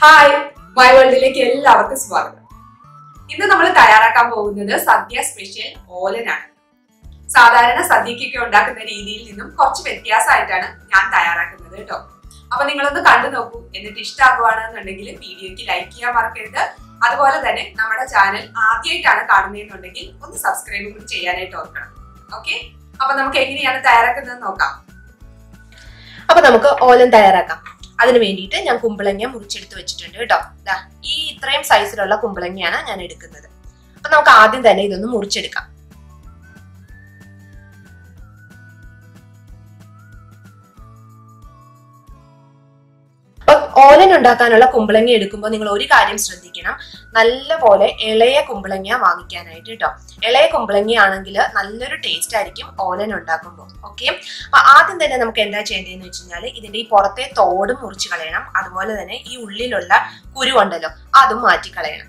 Hi my വേൾഡിലേക്ക് എല്ലാവർക്കും സ്വാഗതം. ഇന്ന് നമ്മൾ തയ്യാറാക്കാൻ പോകുന്നത് സദ്യ സ്പെഷ്യൽ ഓലനാണ്. സാധാരണ സദ്യക്കൊക്കെ ഉണ്ടാക്കുന്ന രീതിയിൽ നിന്നും കുറച്ച് വ്യത്യാസമായിട്ടാണ് ഞാൻ തയ്യാറാക്കുന്നത് കേട്ടോ. അപ്പൊ നിങ്ങളൊന്ന് കണ്ടു നോക്കൂ എന്നിട്ട് ഇഷ്ടമാകുവാണെന്നുണ്ടെങ്കിൽ വീഡിയോക്ക് ലൈക്ക് ചെയ്യാൻ മറക്കരുത്. അതുപോലെ തന്നെ നമ്മുടെ ചാനൽ ആദ്യമായിട്ടാണ് കാണുന്നതെന്നുണ്ടെങ്കിൽ ഒന്ന് സബ്സ്ക്രൈബ് കൂടി ചെയ്യാനായിട്ട് ഓർക്കണം. ഓക്കെ അപ്പൊ നമുക്ക് എങ്ങനെയാണ് തയ്യാറാക്കുന്നത് നോക്കാം. അപ്പൊ നമുക്ക് ഓലൻ തയ്യാറാക്കാം. അതിന് വേണ്ടിയിട്ട് ഞാൻ കുമ്പളങ്ങ മുറിച്ചെടുത്ത് വെച്ചിട്ടുണ്ട് കേട്ടോ. ഈ ഇത്രയും സൈസിലുള്ള കുമ്പളങ്ങയാണ് ഞാൻ എടുക്കുന്നത്. അപ്പൊ നമുക്ക് ആദ്യം തന്നെ ഇതൊന്ന് മുറിച്ചെടുക്കാം. ഓലൻ ഉണ്ടാക്കാനുള്ള കുമ്പളങ്ങ എടുക്കുമ്പോൾ നിങ്ങൾ ഒരു കാര്യം ശ്രദ്ധിക്കണം. നല്ല പോലെ ഇളയ കുമ്പളങ്ങ വാങ്ങിക്കാനായിട്ട് കേട്ടോ ഇളയ കുമ്പളങ്ങയാണെങ്കിൽ നല്ലൊരു ടേസ്റ്റ് ആയിരിക്കും ഓലൻ ഉണ്ടാക്കുമ്പോൾ ഓക്കെ അപ്പൊ ആദ്യം തന്നെ നമുക്ക് എന്താ ചെയ്യേണ്ടതെന്ന് വെച്ച് കഴിഞ്ഞാൽ ഇതിന്റെ ഈ പുറത്തെ തോട് മുറിച്ച് കളയണം. അതുപോലെ തന്നെ ഈ ഉള്ളിലുള്ള കുരു ഉണ്ടല്ലോ അതും മാറ്റി കളയണം.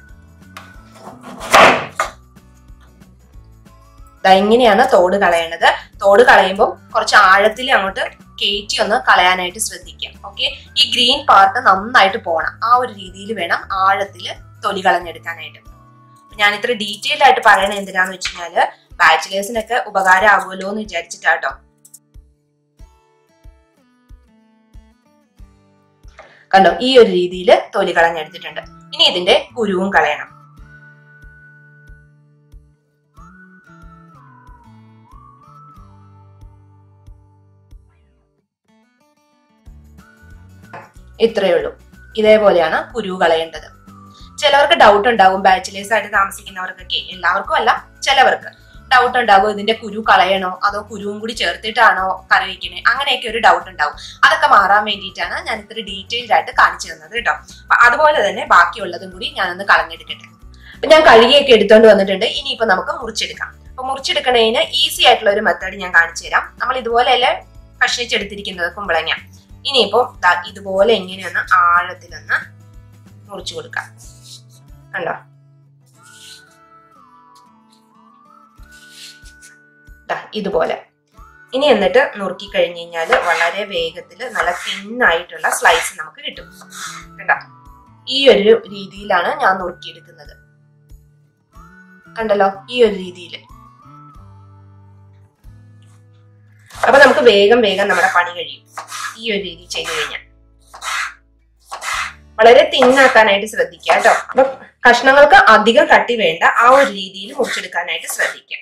ദാ ഇങ്ങനെയാണ് തോട് കളയേണ്ടത്. തോട് കളയുമ്പോൾ കുറച്ച് ആഴത്തിൽ അങ്ങോട്ട് കയറ്റി ഒന്ന് കളയാനായിട്ട് ശ്രദ്ധിക്കാം. ഓക്കെ ഈ ഗ്രീൻ പാർട്ട് നന്നായിട്ട് പോകണം ആ ഒരു രീതിയിൽ വേണം ആഴത്തിൽ തൊലി കളഞ്ഞെടുക്കാനായിട്ട്. ഞാൻ ഇത്ര ഡീറ്റെയിൽ ആയിട്ട് പറയണ എന്തിനാന്ന് വെച്ച് കഴിഞ്ഞാൽ ബാച്ചിലേഴ്സിനൊക്കെ ഉപകാരം ആവുമല്ലോ എന്ന് വിചാരിച്ചിട്ടാട്ടോ കണ്ടോ? ഈ ഒരു രീതിയിൽ തൊലി കളഞ്ഞെടുത്തിട്ടുണ്ട്. ഇനി ഇതിന്റെ കുരുവും കളയണം. ഇത്രയേ ഉള്ളൂ. ഇതേപോലെയാണ് കുരു കളയേണ്ടത്. ചിലവർക്ക് ഡൗട്ട് ഉണ്ടാകും ബാച്ചിലേഴ്സ് ആയിട്ട് താമസിക്കുന്നവർക്കൊക്കെ. എല്ലാവർക്കും അല്ല ചിലവർക്ക്. ഡൗട്ട് ഉണ്ടാകും ഇതിന്റെ കുരു കളയണോ? അതോ കുരുവും കൂടി ചേർത്തിട്ടാണോ കറി വയ്ക്കണേ അങ്ങനെയൊക്കെ ഒരു ഡൗട്ട് ഉണ്ടാവും. അതൊക്കെ മാറാൻ വേണ്ടിയിട്ടാണ് ഞാൻ ഇത്ര ഡീറ്റെയിൽഡ് ആയിട്ട് കാണിച്ചു തന്നത് കേട്ടോ. അതുപോലെ തന്നെ ബാക്കിയുള്ളതും കൂടി ഞാനൊന്ന് കളഞ്ഞെടുക്കട്ടെ. അപ്പൊ ഞാൻ കഴുകിയൊക്കെ എടുത്തോണ്ട് വന്നിട്ടുണ്ട്. ഇനിയിപ്പോ നമുക്ക് മുറിച്ചെടുക്കാം. അപ്പൊ മുറിച്ചെടുക്കണതിന് ഈസി ആയിട്ടുള്ള ഒരു മെത്തേഡ് ഞാൻ കാണിച്ചു തരാം. നമ്മൾ ഇതുപോലെയല്ലേ കഷ്ണിച്ചെടുത്തിരിക്കുന്നത് കുമ്പളങ്ങ. ഇനിയിപ്പോ ഇതുപോലെ എങ്ങനെയൊന്ന് ആഴത്തിലൊന്ന് മുറിച്ചു കൊടുക്കാം. കണ്ടോ? ഇതുപോലെ. ഇനി എന്നിട്ട് നുറുക്കി കഴിഞ്ഞു കഴിഞ്ഞാൽ വളരെ വേഗത്തിൽ നല്ല തിന്നായിട്ടുള്ള സ്ലൈസ് നമുക്ക് കിട്ടും. കണ്ടോ? ഈ ഒരു രീതിയിലാണ് ഞാൻ നുറുക്കിയെടുക്കുന്നത്. കണ്ടല്ലോ? ഈ ഒരു രീതിയിൽ അപ്പൊ നമുക്ക് വേഗം വേഗം നമ്മുടെ പണി കഴിയും. ഈ ഒരു രീതി ചെയ്തു കഴിഞ്ഞാൽ. വളരെ തിന്നാക്കാനായിട്ട് ശ്രദ്ധിക്കുക കേട്ടോ. അപ്പൊ കഷ്ണങ്ങൾക്ക് അധികം കട്ടി വേണ്ട ആ ഒരു രീതിയിൽ മുറിച്ചെടുക്കാനായിട്ട് ശ്രദ്ധിക്കുക.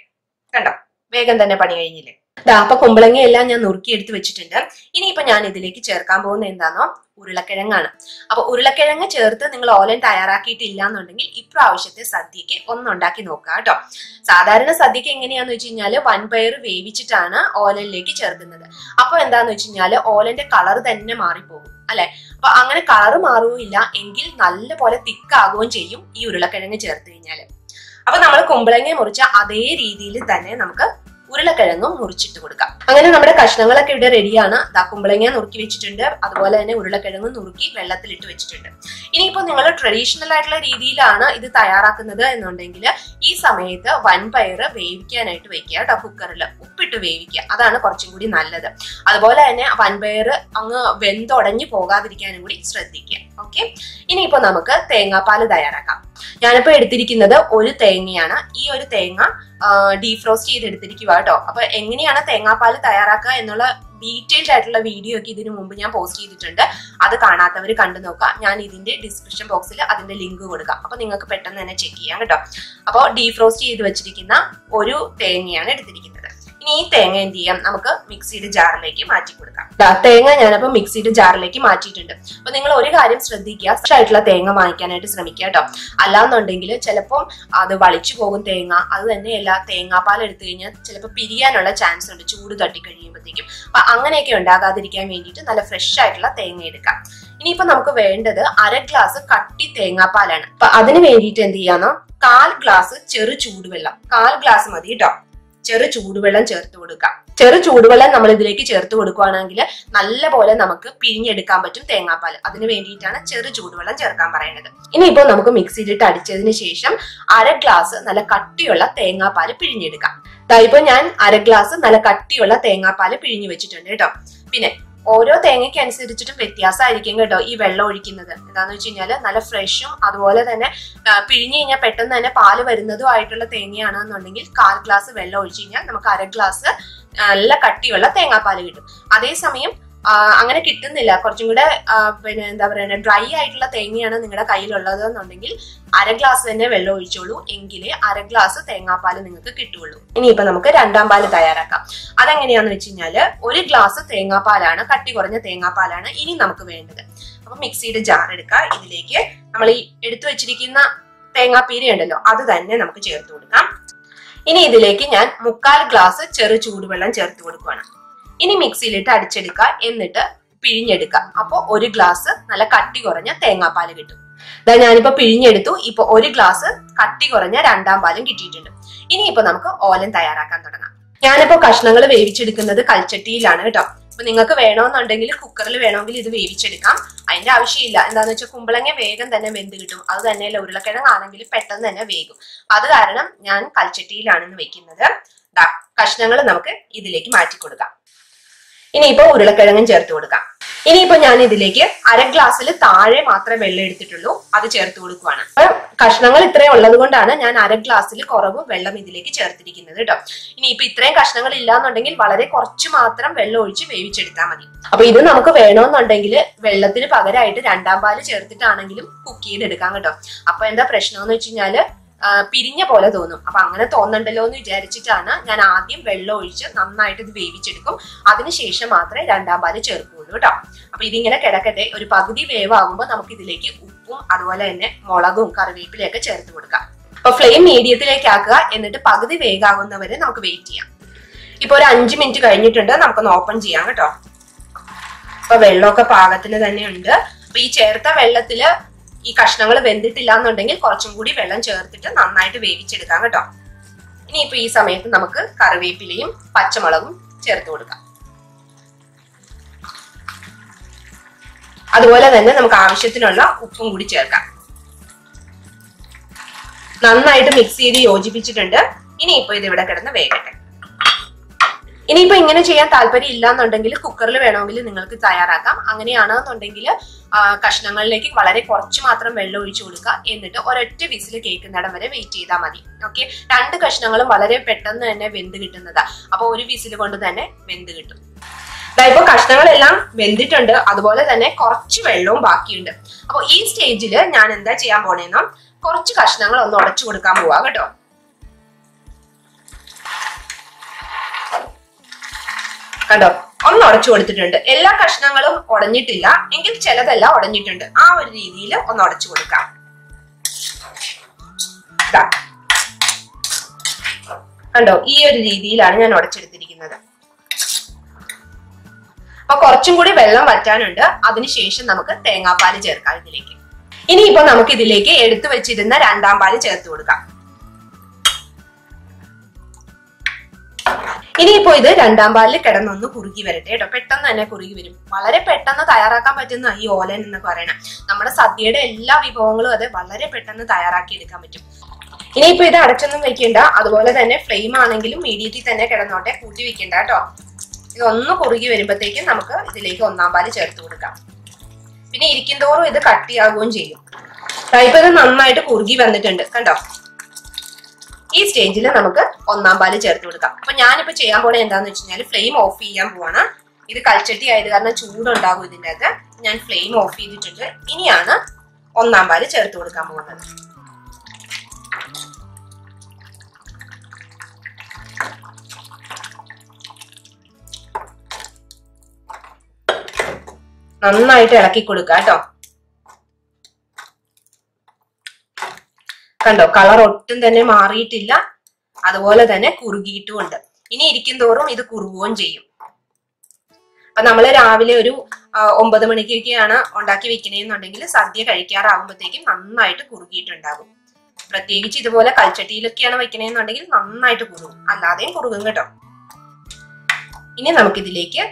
കണ്ടോ? വേഗം തന്നെ പണി കഴിഞ്ഞില്ലേ? അപ്പൊ കുമ്പളങ്ങ എല്ലാം ഞാൻ നുറുക്കി എടുത്ത് വെച്ചിട്ടുണ്ട്. ഇനിയിപ്പോ ഞാൻ ഇതിലേക്ക് ചേർക്കാൻ പോകുന്ന എന്താണോ ഉരുളക്കിഴങ്ങാണ്. അപ്പൊ ഉരുളക്കിഴങ്ങ് ചേർത്ത് നിങ്ങൾ ഓലൻ തയ്യാറാക്കിയിട്ടില്ല എന്നുണ്ടെങ്കിൽ ഇപ്രാവശ്യത്തെ സദ്യക്ക് ഒന്നുണ്ടാക്കി നോക്കുക കേട്ടോ. സാധാരണ സദ്യക്ക് എങ്ങനെയാന്ന് വെച്ച് കഴിഞ്ഞാൽ വൻപയർ വേവിച്ചിട്ടാണ് ഓലനിലേക്ക് ചേർക്കുന്നത്. അപ്പൊ എന്താന്ന് വെച്ച് കഴിഞ്ഞാൽ ഓലന്റെ കളർ തന്നെ മാറിപ്പോകും അല്ലെ? അപ്പൊ അങ്ങനെ കളർ മാറുകയില്ല എങ്കിൽ നല്ല പോലെ തിക്കാകുകയും ചെയ്യും ഈ ഉരുളക്കിഴങ്ങ് ചേർത്ത് കഴിഞ്ഞാൽ. അപ്പൊ നമ്മൾ കുമ്പളങ്ങ മുറിച്ച അതേ രീതിയിൽ തന്നെ നമുക്ക് ഉരുളക്കിഴങ്ങും മുറിച്ചിട്ട് കൊടുക്കാം. അങ്ങനെ നമ്മുടെ കഷ്ണങ്ങളൊക്കെ ഇവിടെ റെഡിയാണ് ദാ കുമ്പളങ്ങ നുറുക്കി വെച്ചിട്ടുണ്ട്. അതുപോലെ തന്നെ ഉരുളക്കിഴങ്ങും നുറുക്കി വെള്ളത്തിലിട്ട് വെച്ചിട്ടുണ്ട്. ഇനിയിപ്പോ നിങ്ങൾ ട്രഡീഷണൽ ആയിട്ടുള്ള രീതിയിലാണ് ഇത് തയ്യാറാക്കുന്നത് എന്നുണ്ടെങ്കിൽ ഈ സമയത്ത് വൻപയർ വേവിക്കാനായിട്ട് വെക്കുക കേട്ടോ കുക്കറിൽ ഉപ്പിട്ട് വേവിക്കുക. അതാണ് കുറച്ചും കൂടി നല്ലത്. അതുപോലെ തന്നെ വൻപയർ അങ്ങ് വെന്തുടഞ്ഞു പോകാതിരിക്കാനും കൂടി ശ്രദ്ധിക്കുക. ഓക്കെ? ഇനിയിപ്പോ നമുക്ക് തേങ്ങാപ്പാൽ തയ്യാറാക്കാം. ഞാനിപ്പോ എടുത്തിരിക്കുന്നത് ഒരു തേങ്ങയാണ്. ഈ ഒരു തേങ്ങ ഡീഫ്രോസ്റ്റ് ചെയ്ത് എടുത്തിരിക്കുക കേട്ടോ അപ്പൊ എങ്ങനെയാണ് തേങ്ങാപ്പാൽ തയ്യാറാക്കുക എന്നുള്ള ഡീറ്റെയിൽഡ് ആയിട്ടുള്ള വീഡിയോ ഒക്കെ ഇതിനു മുമ്പ് ഞാൻ പോസ്റ്റ് ചെയ്തിട്ടുണ്ട്. അത് കാണാത്തവർ കണ്ടു നോക്കാം ഞാൻ ഇതിന്റെ ഡിസ്ക്രിപ്ഷൻ ബോക്സിൽ അതിന്റെ ലിങ്ക് കൊടുക്കാം. അപ്പൊ നിങ്ങൾക്ക് പെട്ടെന്ന് തന്നെ ചെക്ക് ചെയ്യാം കേട്ടോ. അപ്പോൾ ഡീഫ്രോസ്റ്റ് ചെയ്ത് വെച്ചിരിക്കുന്ന ഒരു തേങ്ങയാണ് എടുത്തിരിക്കുന്നത്. ഇനി ഈ തേങ്ങ എന്ത് ചെയ്യാം? നമുക്ക് മിക്സിയുടെ ജാറിലേക്ക് മാറ്റി കൊടുക്കാം. തേങ്ങ ഞാനപ്പോ മിക്സിയുടെ ജാറിലേക്ക് മാറ്റിയിട്ടുണ്ട്. അപ്പൊ നിങ്ങൾ ഒരു കാര്യം ശ്രദ്ധിക്കുക. ഫ്രഷ് ആയിട്ടുള്ള തേങ്ങ വാങ്ങിക്കാനായിട്ട് ശ്രമിക്കുക കേട്ടോ. അല്ലാന്നുണ്ടെങ്കിൽ ചിലപ്പം അത് വളിച്ചു പോകും തേങ്ങ. അത് തന്നെയല്ല തേങ്ങാപ്പാൽ എടുത്തു കഴിഞ്ഞാൽ ചിലപ്പോൾ പിരിയാനുള്ള ചാൻസ് ഉണ്ട്. ചൂട് തട്ടി കഴിയുമ്പോഴത്തേക്കും അപ്പൊ അങ്ങനെയൊക്കെ ഉണ്ടാകാതിരിക്കാൻ വേണ്ടിയിട്ട് നല്ല ഫ്രഷ് ആയിട്ടുള്ള തേങ്ങ എടുക്കാം. ഇനിയിപ്പോ നമുക്ക് വേണ്ടത് അര ഗ്ലാസ് കട്ടി തേങ്ങാപ്പാലാണ്. അപ്പൊ അതിന് വേണ്ടിയിട്ട് എന്ത് ചെയ്യാന്നോ കാൽ ഗ്ലാസ് ചെറു ചൂടുവെള്ളം. കാൽ ഗ്ലാസ് മതി കേട്ടോ. ചെറു ചൂടുവെള്ളം ചേർത്ത് കൊടുക്കാം. ചെറു ചൂടുവെള്ളം നമ്മൾ ഇതിലേക്ക് ചേർത്ത് കൊടുക്കുകയാണെങ്കിൽ നല്ല പോലെ നമുക്ക് പിഴിഞ്ഞെടുക്കാൻ പറ്റും തേങ്ങാപ്പാൽ. അതിന് വേണ്ടിയിട്ടാണ് ചെറു ചൂടുവെള്ളം ചേർക്കാൻ പറയുന്നത്. ഇനിയിപ്പോ നമുക്ക് മിക്സിയിലിട്ട് അടിച്ചതിന് ശേഷം അര ഗ്ലാസ് നല്ല കട്ടിയുള്ള തേങ്ങാപ്പാൽ പിഴിഞ്ഞെടുക്കാം. ഇപ്പൊ ഞാൻ അര ഗ്ലാസ് നല്ല കട്ടിയുള്ള തേങ്ങാപ്പാൽ പിഴിഞ്ഞു വെച്ചിട്ടുണ്ട് കേട്ടോ. പിന്നെ ഓരോ തേങ്ങയ്ക്ക് അനുസരിച്ചിട്ടും വ്യത്യാസമായിരിക്കും കേട്ടോ ഈ വെള്ളം ഒഴിക്കുന്നത്. എന്താന്ന് വെച്ച് കഴിഞ്ഞാൽ നല്ല ഫ്രഷും അതുപോലെ തന്നെ പിഴിഞ്ഞു കഴിഞ്ഞാൽ പെട്ടെന്ന് തന്നെ പാൽ വരുന്നതും ആയിട്ടുള്ള തേങ്ങയാണെന്നുണ്ടെങ്കിൽ കാൽ ഗ്ലാസ് വെള്ളം ഒഴിച്ചു കഴിഞ്ഞാൽ നമുക്ക് അര ഗ്ലാസ് നല്ല കട്ടിയുള്ള തേങ്ങാപ്പാൽ കിട്ടും. അതേസമയം അങ്ങനെ കിട്ടുന്നില്ല. കുറച്ചും കൂടെ പിന്നെ എന്താ പറയുക ഡ്രൈ ആയിട്ടുള്ള തേങ്ങയാണ് നിങ്ങളുടെ കയ്യിലുള്ളത് എന്നുണ്ടെങ്കിൽ അര ഗ്ലാസ് തന്നെ വെള്ളം ഒഴിച്ചോളൂ. എങ്കിലേ അര ഗ്ലാസ് തേങ്ങാപ്പാൽ നിങ്ങൾക്ക് കിട്ടുള്ളൂ. ഇനിയിപ്പോ നമുക്ക് രണ്ടാം പാൽ തയ്യാറാക്കാം. അതെങ്ങനെയാന്ന് വെച്ച് കഴിഞ്ഞാൽ ഒരു ഗ്ലാസ് തേങ്ങാപ്പാലാണ് കട്ടി കുറഞ്ഞ തേങ്ങാപ്പാലാണ് ഇനി നമുക്ക് വേണ്ടത്. അപ്പൊ മിക്സിയുടെ ജാർ എടുക്കുക ഇതിലേക്ക് നമ്മൾ ഈ എടുത്തു വെച്ചിരിക്കുന്ന തേങ്ങാപ്പീരി ഉണ്ടല്ലോ അത് തന്നെ നമുക്ക് ചേർത്ത് കൊടുക്കാം. ഇനി ഇതിലേക്ക് ഞാൻ മുക്കാൽ ഗ്ലാസ് ചെറു ചൂടുവെള്ളം ചേർത്ത് കൊടുക്കുകയാണ് ഇനി മിക്സിയിലിട്ട് അടിച്ചെടുക്കുക. എന്നിട്ട് പിഴിഞ്ഞെടുക്കുക. അപ്പോൾ ഒരു ഗ്ലാസ് നല്ല കട്ടി കുറഞ്ഞ തേങ്ങാപ്പാൽ കിട്ടും. ഇതാ ഞാനിപ്പോ പിഴിഞ്ഞെടുത്തു. ഇപ്പൊ ഒരു ഗ്ലാസ് കട്ടി കുറഞ്ഞ രണ്ടാം പാലും കിട്ടിയിട്ടുണ്ട്. ഇനിയിപ്പോ നമുക്ക് ഓലൻ തയ്യാറാക്കാൻ തുടങ്ങാം. ഞാനിപ്പോ കഷ്ണങ്ങൾ വേവിച്ചെടുക്കുന്നത് കൽച്ചട്ടിയിലാണ് കേട്ടോ. അപ്പൊ നിങ്ങൾക്ക് വേണമെന്നുണ്ടെങ്കിൽ കുക്കറിൽ വേണമെങ്കിൽ ഇത് വേവിച്ചെടുക്കാം. അതിന്റെ ആവശ്യമില്ല. എന്താന്ന് വെച്ചാൽ കുമ്പളങ്ങ വേഗം തന്നെ വെന്ത് കിട്ടും. അത് തന്നെയല്ല ഉരുളക്കിഴങ്ങാണെങ്കിൽ പെട്ടെന്ന് തന്നെ വേകും. അത് കാരണം ഞാൻ കൽച്ചട്ടിയിലാണ് വെക്കുന്നത്. കഷ്ണങ്ങൾ നമുക്ക് ഇതിലേക്ക് മാറ്റി കൊടുക്കാം ഇനിയിപ്പോ ഉരുളക്കിഴങ്ങും ചേർത്ത് കൊടുക്കാം. ഇനിയിപ്പോ ഞാൻ ഇതിലേക്ക് അര ഗ്ലാസ്സിൽ താഴെ മാത്രമേ വെള്ളം എടുത്തിട്ടുള്ളൂ. അത് ചേർത്ത് കൊടുക്കുവാണ്. അപ്പൊ കഷ്ണങ്ങൾ ഇത്രയും ഉള്ളത് കൊണ്ടാണ് ഞാൻ അര ഗ്ലാസ്സിൽ കുറവ് വെള്ളം ഇതിലേക്ക് ചേർത്തിരിക്കുന്നത് കേട്ടോ ഇനിയിപ്പോ ഇത്രയും കഷ്ണങ്ങൾ ഇല്ലാന്നുണ്ടെങ്കിൽ വളരെ കുറച്ച് മാത്രം വെള്ളം ഒഴിച്ച് വേവിച്ചെടുത്താൽ മതി. അപ്പൊ ഇത് നമുക്ക് വേണമെന്നുണ്ടെങ്കിൽ വെള്ളത്തിന് പകരമായിട്ട് രണ്ടാം പാൽ ചേർത്തിട്ടാണെങ്കിലും കുക്ക് ചെയ്തെടുക്കാം കേട്ടോ. അപ്പൊ എന്താ പ്രശ്നം എന്ന് വെച്ച് കഴിഞ്ഞാൽ പിരിഞ്ഞ പോലെ തോന്നും. അപ്പൊ അങ്ങനെ തോന്നണ്ടല്ലോ എന്ന് വിചാരിച്ചിട്ടാണ് ഞാൻ ആദ്യം വെള്ളം ഒഴിച്ച് നന്നായിട്ട് ഇത് വേവിച്ചെടുക്കും. അതിനുശേഷം മാത്രമേ രണ്ടാം പാൽ ചേർക്കുള്ളൂ കേട്ടോ. അപ്പൊ ഇതിങ്ങനെ കിടക്കട്ടെ. ഒരു പകുതി വേവാകുമ്പോൾ നമുക്ക് ഇതിലേക്ക് ഉപ്പും അതുപോലെ തന്നെ മുളകും കറിവേപ്പിലയൊക്കെ ചേർത്ത് കൊടുക്കാം. അപ്പൊ ഫ്ലെയിം മീഡിയത്തിലേക്ക് ആക്കുക. എന്നിട്ട് പകുതി വേഗാകുന്നവരെ നമുക്ക് വെയിറ്റ് ചെയ്യാം. ഇപ്പൊ ഒരു അഞ്ച് മിനിറ്റ് കഴിഞ്ഞിട്ടുണ്ട്. നമുക്കൊന്ന് ഓപ്പൺ ചെയ്യാം കേട്ടോ. അപ്പൊ വെള്ളമൊക്കെ പാകത്തിന് തന്നെ ഉണ്ട്. അപ്പൊ ഈ ചേർത്ത വെള്ളത്തിൽ ഈ കഷ്ണങ്ങൾ വെന്തിട്ടില്ല എന്നുണ്ടെങ്കിൽ കുറച്ചും കൂടി വെള്ളം ചേർത്തിട്ട് നന്നായിട്ട് വേവിച്ചെടുക്കാം കേട്ടോ. ഇനിയിപ്പോ ഈ സമയത്ത് നമുക്ക് കറിവേപ്പിലയും പച്ചമുളകും ചേർത്ത് കൊടുക്കാം. അതുപോലെ തന്നെ നമുക്ക് ആവശ്യത്തിനുള്ള ഉപ്പും കൂടി ചേർക്കാം. നന്നായിട്ട് മിക്സ് ചെയ്ത് യോജിപ്പിച്ചിട്ടുണ്ട്. ഇനിയിപ്പോ ഇത് ഇവിടെ കിടന്ന് വേകട്ടെ. ഇനിയിപ്പോ ഇങ്ങനെ ചെയ്യാൻ താല്പര്യം ഇല്ല എന്നുണ്ടെങ്കിൽ കുക്കറിൽ വേണമെങ്കിൽ നിങ്ങൾക്ക് തയ്യാറാക്കാം. അങ്ങനെയാണെന്നുണ്ടെങ്കിൽ കഷ്ണങ്ങളിലേക്ക് വളരെ കുറച്ച് മാത്രം വെള്ളം ഒഴിച്ചു കൊടുക്കുക. എന്നിട്ട് ഒരൊറ്റ വിസിൽ കേൾക്കുന്നിടം വരെ വെയിറ്റ് ചെയ്താൽ മതി. ഓക്കെ രണ്ട് കഷ്ണങ്ങളും വളരെ പെട്ടെന്ന് തന്നെ വെന്ത് കിട്ടുന്നതാ. അപ്പൊ ഒരു വിസിൽ കൊണ്ട് തന്നെ വെന്ത് കിട്ടും. ഇപ്പൊ കഷ്ണങ്ങളെല്ലാം വെന്തിട്ടുണ്ട്. അതുപോലെ തന്നെ കുറച്ച് വെള്ളവും ബാക്കിയുണ്ട്. അപ്പൊ ഈ സ്റ്റേജിൽ ഞാൻ എന്താ ചെയ്യാൻ പോണേന്നോ കുറച്ച് കഷ്ണങ്ങൾ ഒന്ന് ഉടച്ചു കൊടുക്കാൻ പോവാ കേട്ടോ. കണ്ടോ? ഒന്ന് ഉടച്ചു കൊടുത്തിട്ടുണ്ട്. എല്ലാ കഷ്ണങ്ങളും ഉടഞ്ഞിട്ടില്ല. എങ്കിൽ ചിലതെല്ലാം ഉടഞ്ഞിട്ടുണ്ട്. ആ ഒരു രീതിയിൽ ഒന്ന് ഉടച്ചു കൊടുക്കാം. കണ്ടോ? ഈ ഒരു രീതിയിലാണ് ഞാൻ ഉടച്ചെടുത്തിരിക്കുന്നത്. അപ്പൊ കുറച്ചും കൂടി വെള്ളം വറ്റാനുണ്ട്. അതിനുശേഷം നമുക്ക് തേങ്ങാപ്പാൽ ചേർക്കാം ഇതിലേക്ക്. ഇനിയിപ്പോ നമുക്ക് ഇതിലേക്ക് എടുത്തു വെച്ചിരുന്ന രണ്ടാം പാൽ ചേർത്ത് കൊടുക്കാം. ഇനിയിപ്പോ ഇത് രണ്ടാം പാലിൽ കിടന്നൊന്ന് കുറുകി വരട്ടെ കേട്ടോ. പെട്ടെന്ന് തന്നെ കുറുകി വരും. വളരെ പെട്ടെന്ന് തയ്യാറാക്കാൻ പറ്റുന്ന ഈ ഓലൻ എന്ന് പറയണം നമ്മുടെ സദ്യയുടെ എല്ലാ വിഭവങ്ങളും അത് വളരെ പെട്ടെന്ന് തയ്യാറാക്കി എടുക്കാൻ പറ്റും. ഇനിയിപ്പോ ഇത് അടച്ചൊന്നും വെക്കണ്ട. അതുപോലെ തന്നെ ഫ്ലെയിം ആണെങ്കിലും മീഡിയത്തിൽ തന്നെ കിടന്നോട്ടെ കൂട്ടി വെക്കണ്ട കേട്ടോ. ഇതൊന്ന് കുറുകി വരുമ്പോഴത്തേക്കും നമുക്ക് ഇതിലേക്ക് ഒന്നാം പാൽ ചേർത്ത് കൊടുക്കാം. പിന്നെ ഇരിക്കും തോറും ഇത് കട്ടിയാകുകയും ചെയ്യും. ഇപ്പൊ ഇത് നന്നായിട്ട് കുറുകി വന്നിട്ടുണ്ട്. കണ്ടോ? ഈ സ്റ്റേജിൽ നമുക്ക് ഒന്നാം പാൽ ചേർത്ത് കൊടുക്കാം. അപ്പൊ ഞാനിപ്പോ ചെയ്യാൻ പോണേ എന്താന്ന് വെച്ച് കഴിഞ്ഞാൽ ഫ്ലെയിം ഓഫ് ചെയ്യാൻ പോവാണ്. ഇത് കൽച്ചട്ടി ആയത് കാരണം ചൂടുണ്ടാകും ഇതിന്റെ അകത്ത്. ഞാൻ ഫ്ലെയിം ഓഫ് ചെയ്തിട്ടുണ്ട്. ഇനിയാണ് ഒന്നാം പാൽ ചേർത്ത് കൊടുക്കാൻ പോകുന്നത്. നന്നായിട്ട് ഇളക്കി കൊടുക്കുക കേട്ടോ. കണ്ടോ? കളർ ഒട്ടും തന്നെ മാറിയിട്ടില്ല. അതുപോലെ തന്നെ കുറുകിയിട്ടുമുണ്ട്. ഇനി ഇരിക്കും തോറും ഇത് കുറുകുകയും ചെയ്യും. അപ്പൊ നമ്മൾ രാവിലെ ഒരു ഒമ്പത് മണിക്കൊക്കെയാണ് ഉണ്ടാക്കി വെക്കണേന്നുണ്ടെങ്കിൽ സദ്യ കഴിക്കാറാകുമ്പോഴത്തേക്കും നന്നായിട്ട് കുറുകിയിട്ടുണ്ടാകും. പ്രത്യേകിച്ച് ഇതുപോലെ കൽച്ചട്ടിയിലൊക്കെയാണ് വെക്കണേന്നുണ്ടെങ്കിൽ നന്നായിട്ട് കുറുകും. അല്ലാതെയും കുറുകും കേട്ടോ. ഇനി നമുക്കിതിലേക്ക്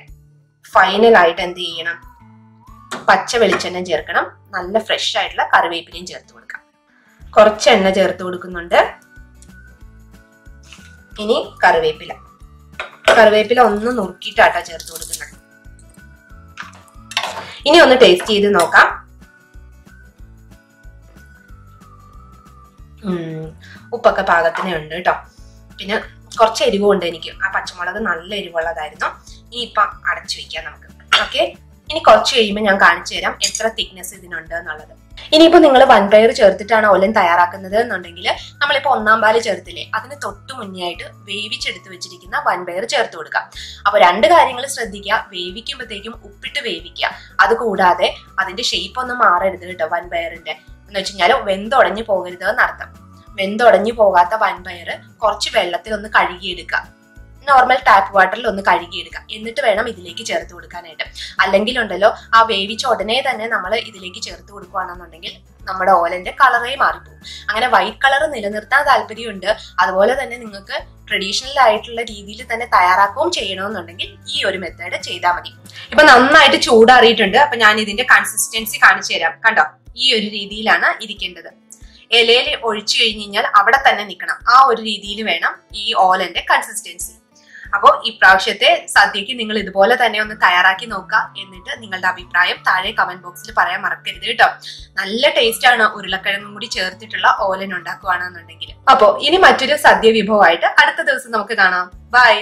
ഫൈനൽ ആയിട്ട് എന്ത് ചെയ്യണം? പച്ച വെളിച്ചെണ്ണ ചേർക്കണം. നല്ല ഫ്രഷ് ആയിട്ടുള്ള കറിവേപ്പിലയും ചേർത്ത് കുറച്ച് എണ്ണ ചേർത്ത് കൊടുക്കുന്നുണ്ട്. ഇനി കറിവേപ്പില. കറിവേപ്പില ഒന്ന് നുറുക്കിയിട്ടാട്ടോ ചേർത്ത് കൊടുക്കുന്നത്. ഇനി ഒന്ന് ടേസ്റ്റ് ചെയ്ത് നോക്കാം. ഉപ്പൊക്കെ പാകത്തിന് ഉണ്ട് കേട്ടോ പിന്നെ കുറച്ച് എരിവുണ്ട് എനിക്ക്. ആ പച്ചമുളക് നല്ല എരിവുള്ളതായിരുന്നു. ഇനി ഇപ്പം അടച്ചു വെക്കാം നമുക്ക്. ഓക്കെ ഇനി കുറച്ച് കഴിയുമ്പോൾ ഞാൻ കാണിച്ചു തരാം എത്ര തിക്നെസ് ഇതിനുണ്ട് എന്നുള്ളത്. ഇനിയിപ്പോ നിങ്ങൾ വൻപയർ ചേർത്തിട്ടാണ് ഓലൻ തയ്യാറാക്കുന്നത് എന്നുണ്ടെങ്കിൽ നമ്മളിപ്പോ ഒന്നാം പാൽ ചേർത്തില്ലേ അതിന് തൊട്ട് മുന്നേ ആയിട്ട് വേവിച്ചെടുത്ത് വെച്ചിരിക്കുന്ന വൻപയർ ചേർത്ത് കൊടുക്കാം. അപ്പോൾ രണ്ട് കാര്യങ്ങൾ ശ്രദ്ധിക്കുക വേവിക്കുമ്പോഴത്തേക്കും ഉപ്പിട്ട് വേവിക്കുക അത് കൂടാതെ അതിന്റെ ഷേപ്പ് ഒന്നും മാറരുത് കേട്ടോ വൻപയറിന്റെ എന്ന് വെച്ച് കഴിഞ്ഞാൽ വെന്തുടഞ്ഞു പോകരുത് എന്നർത്ഥം. വെന്തുടഞ്ഞു പോകാത്ത വൻപയർ കുറച്ച് വെള്ളത്തിൽ ഒന്ന് കഴുകിയെടുക്കുക നോർമൽ ടാപ്പ് വാട്ടറിൽ ഒന്ന് കഴുകിയെടുക്കുക എന്നിട്ട് വേണം ഇതിലേക്ക് ചേർത്ത് കൊടുക്കാനായിട്ട്. അല്ലെങ്കിൽ ഉണ്ടല്ലോ ആ വേവിച്ച ഉടനെ തന്നെ നമ്മൾ ഇതിലേക്ക് ചേർത്ത് കൊടുക്കുകയാണെന്നുണ്ടെങ്കിൽ നമ്മുടെ ഓലന്റെ കളറേ മാറിപ്പോകും അങ്ങനെ വൈറ്റ് കളർ നിലനിർത്താൻ താല്പര്യമുണ്ട്. അതുപോലെ തന്നെ നിങ്ങൾക്ക് ട്രഡീഷണൽ ആയിട്ടുള്ള രീതിയിൽ തന്നെ തയ്യാറാക്കുകയും ചെയ്യണമെന്നുണ്ടെങ്കിൽ ഈ ഒരു മെത്തേഡ് ചെയ്താൽ മതി. ഇപ്പൊ നന്നായിട്ട് ചൂടാറിയിട്ടുണ്ട്. അപ്പൊ ഞാൻ ഇതിന്റെ കൺസിസ്റ്റൻസി കാണിച്ചു തരാം. കണ്ടോ? ഈ ഒരു രീതിയിലാണ് ഇരിക്കേണ്ടത്. ഇലയിൽ ഒഴിച്ചു കഴിഞ്ഞു കഴിഞ്ഞാൽ അവിടെ തന്നെ നിൽക്കണം. ആ ഒരു രീതിയിൽ വേണം ഈ ഓലന്റെ കൺസിസ്റ്റൻസി അപ്പോൾ ഇപ്രാവശ്യത്തെ സദ്യക്ക് നിങ്ങൾ ഇതുപോലെ തന്നെ ഒന്ന് തയ്യാറാക്കി നോക്കുക എന്നിട്ട് നിങ്ങളുടെ അഭിപ്രായം താഴെ കമന്റ് ബോക്സിൽ പറയാൻ മറക്കരുത് കേട്ടോ. നല്ല ടേസ്റ്റ് ആണ് ഉരുളക്കിഴങ്ങും കൂടി ചേർത്തിട്ടുള്ള ഓലൻ ഉണ്ടാക്കുകയാണെന്നുണ്ടെങ്കിൽ അപ്പോ ഇനി മറ്റൊരു സദ്യ വിഭവമായിട്ട് അടുത്ത ദിവസം നമുക്ക് കാണാം. ബൈ